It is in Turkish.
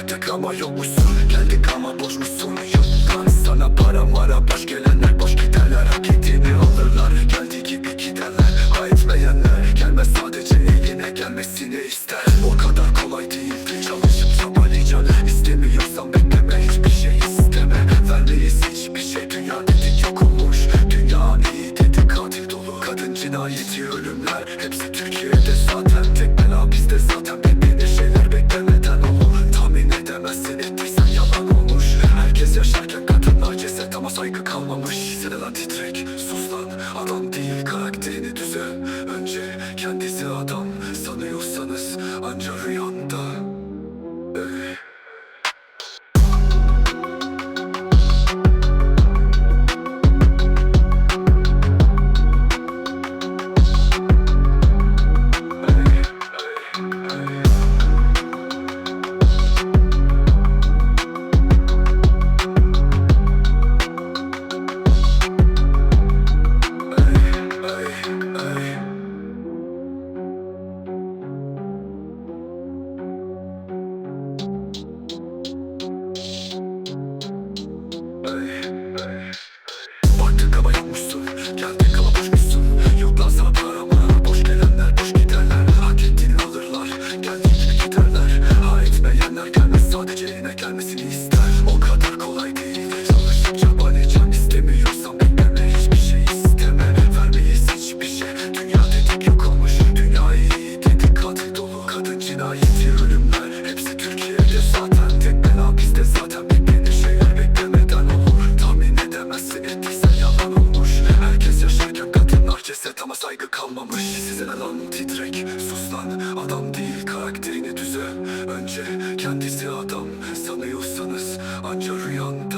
Baktık ama yokmuşsun. Geldik ama boşmuşsun. Yok lan sana para mara Boş gelenler boş giderler. Hak ettiğini alırlar. Geldiği gibi giderler. Ha etmeyenler Gelmez. Sadece eline gelmesini ister. O kadar kolay değildi Çalışıp çabalayacaksın İstemiyorsan bekleme Hiçbir şey isteme. Vermeyiz hiçbir şey. Dünya dedik yok olmuş Dünya iyi dedi katil dolu. Kadın cinayeti ölümler Hepsi Türkiye'de zaten Titrek sus lan. Adam değil karakterini düze. Önce kendisi adam Ama yokmuşsun. Geldik ama boşmuşsun Yok lan para mara Boş gelenler boş giderler. Hak alırlar. Gibi giderler. Ha etmeyenler sadece eline gelmesini ister kadınlar ceset ama saygı kalmamış. Size lan titrek sus lan Adam değil karakterini düze. Önce kendisi adam sanıyorsanız anca rüyanda